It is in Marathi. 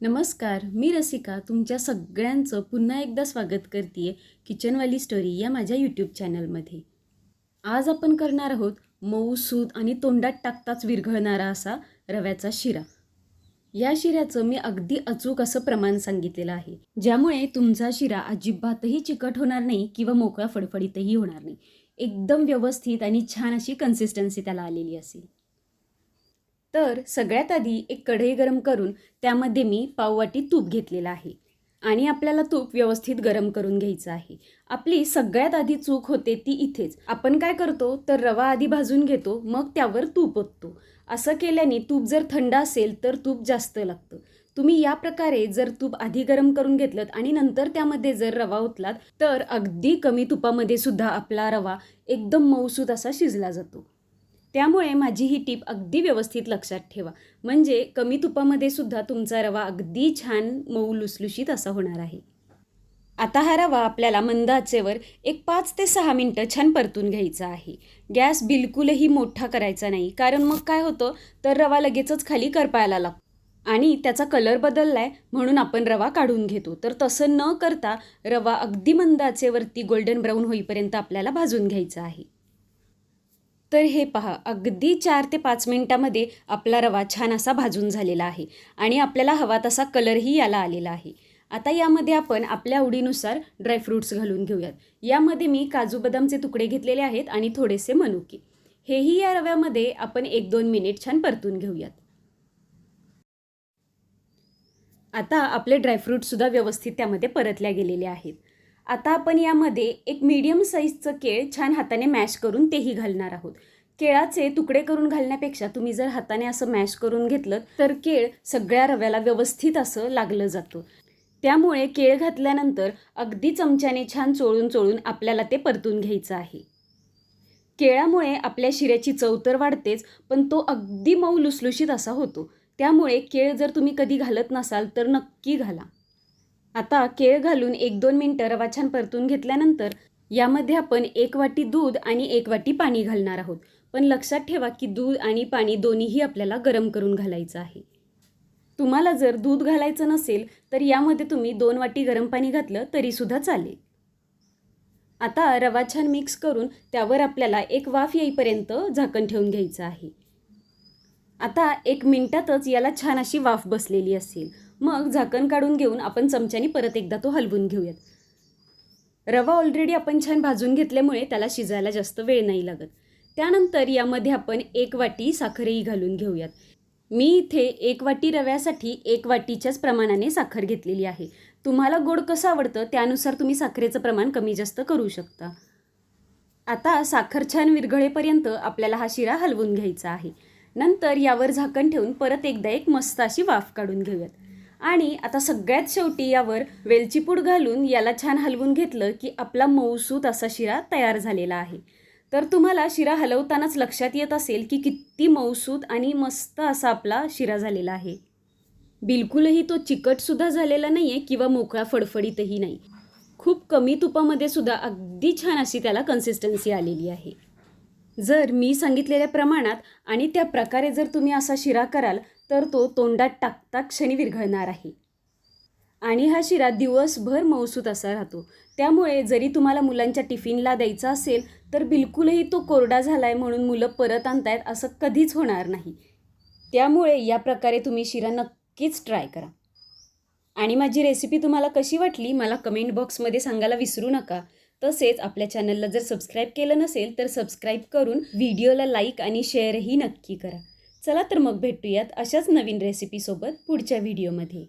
नमस्कार मी रसिका तुमच्या सगळ्यांचं पुन्हा एकदा स्वागत करते किचनवाली स्टोरी या माझ्या यूट्यूब चॅनलमध्ये. आज आपण करणार आहोत मऊ सूत आणि तोंडात टाकताच विरघळणारा असा रव्याचा शिरा. या शिऱ्याचं मी अगदी अचूक असं प्रमाण सांगितलेलं आहे ज्यामुळे तुमचा शिरा अजिबातही चिकट होणार नाही किंवा मोकळा फडफडीतही होणार नाही. एकदम व्यवस्थित आणि छान अशी कन्सिस्टन्सी त्याला आलेली असेल. तर सगळ्यात आधी एक कढई गरम करून त्यामध्ये मी पाववाटी तूप घेतलेलं आहे. आणि आपल्याला तूप व्यवस्थित गरम करून घ्यायचं आहे. आपली सगळ्यात आधी चूक होते ती इथेच. आपण काय करतो? तर रवा आधी भाजून घेतो मग त्यावर तूप ओततो. असं केल्याने तूप जर थंड असेल तर तूप जास्त लागतं. तुम्ही या प्रकारे जर तूप आधी गरम करून घेतलं आणि नंतर त्यामध्ये जर रवा ओतलात तर अगदी कमी तुपामध्ये सुद्धा आपला रवा एकदम मऊसूत असा शिजला जातो. त्यामुळे माझी ही टीप अगदी व्यवस्थित लक्षात ठेवा. म्हणजे कमी तुपामध्ये सुद्धा तुमचा रवा अगदी छान मऊ लुसलुशीत असा होणार आहे. आता हा रवा आपल्याला मंद आचेवर एक पाच ते सहा मिनटं छान परतून घ्यायचा आहे. गॅस बिलकुलही मोठा करायचा नाही. कारण मग काय होतं? तर रवा लगेचच खाली करपायला लागतो. आणि त्याचा कलर बदललाय म्हणून आपण रवा काढून घेतो. तर तसं न करता रवा अगदी मंद आचेवरती गोल्डन ब्राऊन होईपर्यंत आपल्याला भाजून घ्यायचा आहे. तर हे पहा अगदी चार ते पाच मिनटामध्ये आपला रवा छान असा भाजून झालेला आहे आणि आपल्याला हवा तसा कलरही याला आलेला आहे. आता यामध्ये आपण आपल्या आवडीनुसार ड्रायफ्रूट्स घालून घेऊयात. यामध्ये मी काजू बदामचे तुकडे घेतलेले आहेत आणि थोडेसे मनुके. हेही या रव्यामध्ये आपण एक दोन मिनिट छान परतून घेऊयात. आता आपले ड्रायफ्रूटसुद्धा व्यवस्थित त्यामध्ये परतल्या गेलेले आहेत. आता आपण यामध्ये एक मीडियम साईजचं केळ छान हाताने मॅश करून तेही घालणार आहोत. केळाचे तुकडे करून घालण्यापेक्षा तुम्ही जर हाताने असं मॅश करून घेतलं तर केळ सगळ्या रव्याला व्यवस्थित असं लागलं जातं. त्यामुळे केळ घातल्यानंतर अगदी चमच्याने छान चोळून चोळून आपल्याला ते परतून घ्यायचं आहे. केळामुळे आपल्या शिऱ्याची चव तर वाढतेच पण तो अगदी मऊ लुसलुशीत असा होतो. त्यामुळे केळ जर तुम्ही कधी घालत नसाल तर नक्की घाला. आता केळ घालून एक दोन मिनटं रवा छान परतून घेतल्यानंतर यामध्ये आपण एक वाटी दूध आणि एक वाटी पाणी घालणार आहोत. पण लक्षात ठेवा की दूध आणि पाणी दोन्हीही आपल्याला गरम करून घालायचं आहे. तुम्हाला जर दूध घालायचं नसेल तर यामध्ये तुम्ही दोन वाटी गरम पाणी घातलं तरीसुद्धा चालेल. आता रवा छान मिक्स करून त्यावर आपल्याला एक वाफ येईपर्यंत झाकण ठेवून घ्यायचं आहे. आता एक मिनटातच याला छान अशी वाफ बसलेली असेल. मग झाकण काढून घेऊन आपण चमच्याने परत एकदा तो हलवून घेऊयात. रवा ऑलरेडी आपण छान भाजून घेतल्यामुळे त्याला शिजायला जास्त वेळ नाही लागत. त्यानंतर यामध्ये आपण एक वाटी साखरही घालून घेऊयात. मी इथे एक वाटी रव्यासाठी एक वाटीच्याच प्रमाणाने साखर घेतलेली आहे. तुम्हाला गोड कसं आवडतं त्यानुसार तुम्ही साखरेचं प्रमाण कमी जास्त करू शकता. आता साखर छान विरघळेपर्यंत आपल्याला हा शिरा हलवून घ्यायचा आहे. नंतर यावर झाकण ठेवून परत एकदा एक मस्त अशी वाफ काढून घेऊयात. आणि आता सगळ्यात शेवटी यावर वेलची पूड घालून याला छान हलवून घेतलं की आपला मऊसूत असा शिरा तयार झालेला आहे. तर तुम्हाला शिरा हलवतानाच लक्षात येत असेल की किती मऊसूत आणि मस्त असा आपला शिरा झालेला आहे. बिलकुलही तो चिकटसुद्धा झालेला नाही आहे किंवा मोकळा फडफडीतही नाही. खूप कमी तुपामध्ये सुद्धा अगदी छान अशी त्याला कन्सिस्टन्सी आलेली आहे. जर मी सांगितलेल्या प्रमाणात आणि त्या प्रकारे जर तुम्ही असा शिरा कराल तर तो तोंडात टाकता क्षणी विरघळणार आहे. आणि हा शिरा दिवसभर मौसूत असा राहतो. त्यामुळे जरी तुम्हाला मुलांच्या टिफिनला द्यायचा असेल तर बिलकुलही तो कोरडा झाला आहे म्हणून मुलं परत आणतायत असं कधीच होणार नाही. त्यामुळे या प्रकारे तुम्ही शिरा नक्कीच ट्राय करा. आणि माझी रेसिपी तुम्हाला कशी वाटली मला कमेंट बॉक्समध्ये सांगायला विसरू नका. तसेच आपल्या चॅनलला जर सबस्क्राईब केलं नसेल तर सबस्क्राईब करून व्हिडिओला लाईक आणि शेअरही नक्की करा. चला तर मग भेटूयात अशाच नवीन रेसिपीसोबत पुढच्या व्हिडिओमध्ये